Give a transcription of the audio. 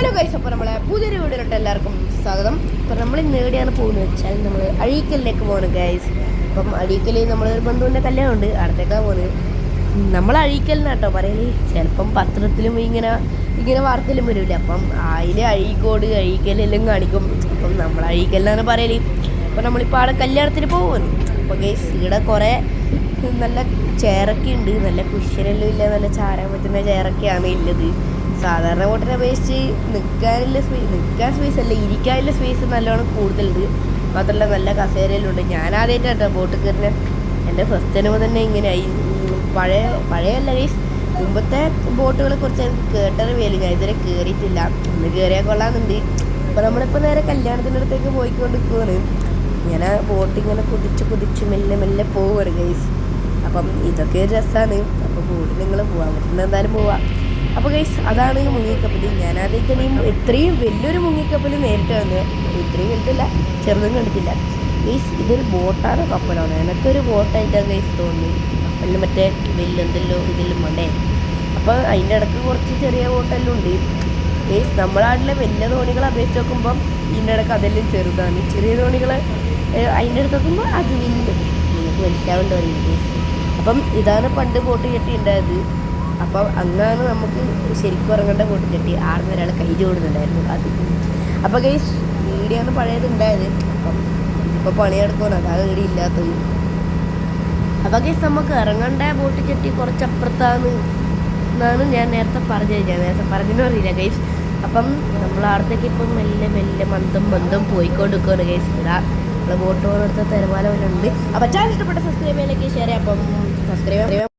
Hello guys അപ്പോൾ നമ്മളെ പുതിയൊരു വീഡിയോയിലോട്ട് എല്ലാവർക്കും സ്വാഗതം. അപ്പോൾ നമ്മൾ ഇന്ന് എവിടെയാണ് പോകുന്നത് വെച്ചാൽ നമ്മൾ അഴീക്കലിലേക്ക് പോകണം ഗൈസ് അപ്പം അഴീക്കലിൽ നമ്മളൊരു ബന്ധുവിന്റെ കല്യാണമുണ്ട് അടുത്തേക്കാണ് പോകുന്നത് നമ്മൾ അഴീക്കലിനാട്ടോ പറയൽ. ചിലപ്പം പത്രത്തിലും ഇങ്ങനെ ഇങ്ങനെ വാർത്തയിലും വരില്ല അപ്പം അതിൽ അഴീക്കോട് അഴീക്കലെല്ലാം കാണിക്കും. അപ്പം നമ്മൾ അഴീക്കലിനാണ് പറയൽ. അപ്പം നമ്മളിപ്പോൾ ആടെ കല്യാണത്തിന് പോകുന്നു അപ്പോൾ ഗൈസ് ഇവിടെ കുറേ നല്ല ചേറൊക്കെ ഉണ്ട്. നല്ല കുഷ്യനെല്ലാം ഇല്ല. നല്ല ചാരാൻ പറ്റുന്ന ചേറൊക്കെയാണ് ഉള്ളത്. സാധാരണ ബോട്ടിനെ അപേക്ഷിച്ച് നിൽക്കാനുള്ള സ്പേസ് നിൽക്കാൻ സ്പേസ് അല്ല ഇരിക്കാനുള്ള സ്പേസ് നല്ലോണം കൂടുതലുണ്ട്. മാത്രമല്ല നല്ല കസേരയിലുണ്ട്. ഞാൻ ആദ്യമായിട്ടാട്ടോ ബോട്ട് കയറിന് എന്റെ ഫസ്റ്റ് അനുഭവം തന്നെ ഇങ്ങനെയായി. പഴയ പഴയല്ല ഗൈസ് മുമ്പത്തെ ബോട്ടുകളെ കുറിച്ച് എനിക്ക് കേട്ടറിവില്ല ഞാൻ ഇതുവരെ കയറിയിട്ടില്ല. ഒന്ന് കയറിയാൽ കൊള്ളാമെന്നുണ്ട്. അപ്പോൾ നമ്മളിപ്പോൾ നേരെ കല്യാണത്തിന്റെ അടുത്തേക്ക് പോയിക്കൊണ്ടിരിക്കുകയാണ് ഇങ്ങനെ ബോട്ട് ഇങ്ങനെ കുതിച്ച് കുതിച്ച് മെല്ലെ മെല്ലെ പോവുകയാണ് ഗൈസ് അപ്പം ഇതൊക്കെ ഒരു രസമാണ് അപ്പോൾ കൂടി നിങ്ങൾ പോവാൻ പറ്റുന്ന എന്തായാലും പോവാം. അപ്പോൾ ഗൈസ് അതാണ് മുങ്ങിക്കപ്പൽ ഈ ഇത്രയും വലിയൊരു മുങ്ങിക്കപ്പൽ നേരിട്ട് വന്നത് ഇത്രയും വലുതല്ല ചെറുതും കണ്ടിട്ടില്ല. ഗൈസ് ഇതൊരു ബോട്ടാണ് കപ്പലാണ്. എനിക്കൊരു ബോട്ടായിട്ടാണ് ഗൈസ് തോന്നി. കപ്പലിൽ മറ്റേ വലിയെന്തല്ലോ ഇതിലും വേണ്ടേ അപ്പോൾ അതിന്റെ ഇടയ്ക്ക് കുറച്ച് ചെറിയ ബോട്ടെല്ലാം ഉണ്ട്. ഗൈസ് നമ്മുടെ വലിയ തോണികളെ അപേക്ഷിച്ച് നോക്കുമ്പം ഇതിന്റെ ഇടയ്ക്ക് അതെല്ലാം ചെറുതാണ്. ചെറിയ തോണികൾ അതിന്റെ അടുത്ത് നോക്കുമ്പോൾ അത് വലുത് നിങ്ങൾക്ക് മനസ്സിലാവേണ്ടി വരും ഗൈസ് അപ്പം ഇതാണ് പണ്ട് ബോട്ട് കെട്ടി ഉണ്ടായത് അപ്പം അന്നാണ് നമുക്ക് ശരിക്കും ഇറങ്ങേണ്ട കൂട്ടം ആർന്ന് ഒരാൾ കൈ ചോടുന്നുണ്ടായിരുന്നു. അത് അപ്പോൾ കൈ വീടിയാണ് പഴയത് ഉണ്ടായത് അപ്പം ഇതിപ്പോൾ പണിയെടുക്കണം അതാണ് ഇവിടെ ഇല്ലാത്തത്. അപ്പോൾ കേസ് നമുക്ക് ഇറങ്ങേണ്ട ബോട്ട് ചെട്ടി കുറച്ചപ്പുറത്താണ് എന്നാണ് ഞാൻ നേരത്തെ പറഞ്ഞത്. ഞാൻ നേരത്തെ പറഞ്ഞെന്ന് അറിയില്ല കേസ് അപ്പം നമ്മൾ അവിടത്തേക്ക് ഇപ്പം മെല്ലെ മെല്ലെ മന്ദം മന്ദം പോയിക്കൊണ്ടിരിക്കുകയാണ് കേസ് ഇവിടെ നമ്മൾ ബോട്ട് പോകുന്നിടത്ത് തിരമാല പോലെ ഉണ്ട്. അപ്പം ചാനൽ ഇഷ്ടപ്പെട്ട സബ്സ്ക്രൈബ് ചെയ്യാനൊക്കെ ഷെയർ ചെയ്യാം. അപ്പം സബ്സ്ക്രൈബ്